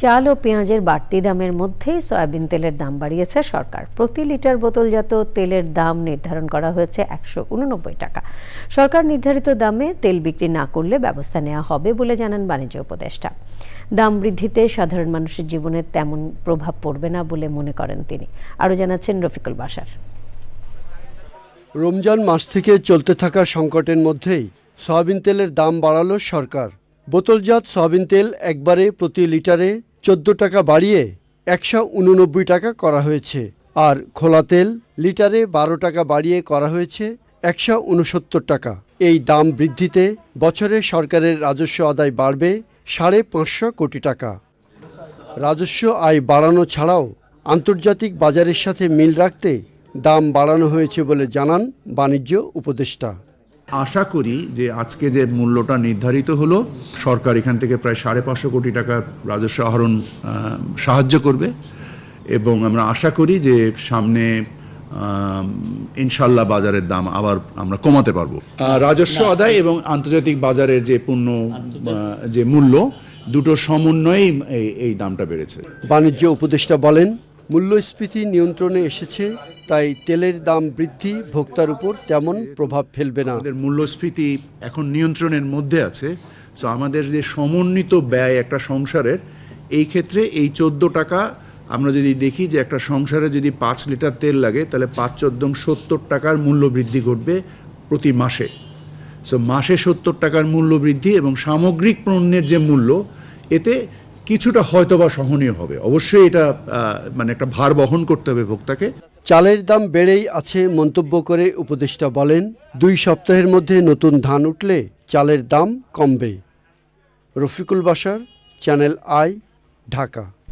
চাল ও পেঁয়াজের বাড়তি দামের মধ্যেই সয়াবিন তেলের দাম বাড়িয়েছে সরকার। প্রতি লিটার বোতলজাত তেলের দাম নির্ধারণ করা হয়েছে একশো উননব্বই টাকা। সরকার নির্ধারিত দামে তেল বিক্রি না করলে ব্যবস্থা নেওয়া হবে বলে জানান বাণিজ্য উপদেষ্টা। দাম বৃদ্ধিতে সাধারণ মানুষের জীবনে তেমন প্রভাব পড়বে না বলে মনে করেন তিনি। আরও জানাচ্ছেন রফিকুল বাসার। রমজান মাস থেকে চলতে থাকা সংকটের মধ্যেই সয়াবিন তেলের দাম বাড়ালো সরকার। বোতলজাত সয়াবিন তেল একবারে প্রতি লিটারে চোদ্দ টাকা বাড়িয়ে একশো উননব্বই টাকা করা হয়েছে। আর খোলা তেল লিটারে বারো টাকা বাড়িয়ে করা হয়েছে একশো উনসত্তর টাকা। এই দাম বৃদ্ধিতে বছরে সরকারের রাজস্ব আদায় বাড়বে সাড়ে পাঁচশো কোটি টাকা। রাজস্ব আয় বাড়ানো ছাড়াও আন্তর্জাতিক বাজারের সাথে মিল রাখতে দাম বাড়ানো হয়েছে বলে জানান বাণিজ্য উপদেষ্টা। আশা করি যে আজকে যে মূল্যটা নির্ধারিত হলো সরকার এখান থেকে প্রায় সাড়ে পাঁচশো কোটি টাকার রাজস্ব আহরণ সাহায্য করবে এবং আমরা আশা করি যে সামনে ইনশাল্লাহ বাজারের দাম আবার আমরা কমাতে পারব। রাজস্ব আদায় এবং আন্তর্জাতিক বাজারের যে পণ্য যে মূল্য দুটো সমন্বয়েই এই- এই দামটা বেড়েছে। বাণিজ্য উপদেষ্টা বলেন মূল্যস্ফীতি নিয়ন্ত্রণে এসেছে তাই তেলের দাম বৃদ্ধি ভোক্তার উপর তেমন প্রভাব ফেলবে না। আমাদের মূল্যস্ফীতি এখন নিয়ন্ত্রণের মধ্যে আছে সো আমাদের যে সমন্বিত ব্যয় একটা সংসারের, এই ক্ষেত্রে এই চোদ্দ টাকা আমরা যদি দেখি যে একটা সংসারে যদি পাঁচ লিটার তেল লাগে, তাহলে পাঁচ চোদ্দং সত্তর টাকার মূল্য বৃদ্ধি ঘটবে প্রতি মাসে। সো মাসে সত্তর টাকার মূল্য বৃদ্ধি এবং সামগ্রিক পণ্যের যে মূল্য, এতে কিছুটা হয়তোবা সহনীয় হবে। অবশ্যই এটা মানে একটা ভার বহন করতে হবে ভোক্তাকে। চালের দাম বেড়েই আছে মন্তব্য করে উপদেষ্টা বলেন, দুই সপ্তাহের মধ্যে নতুন ধান উঠলে চালের দাম কমবে। রফিকুল বাসার চ্যানেল আই, ঢাকা।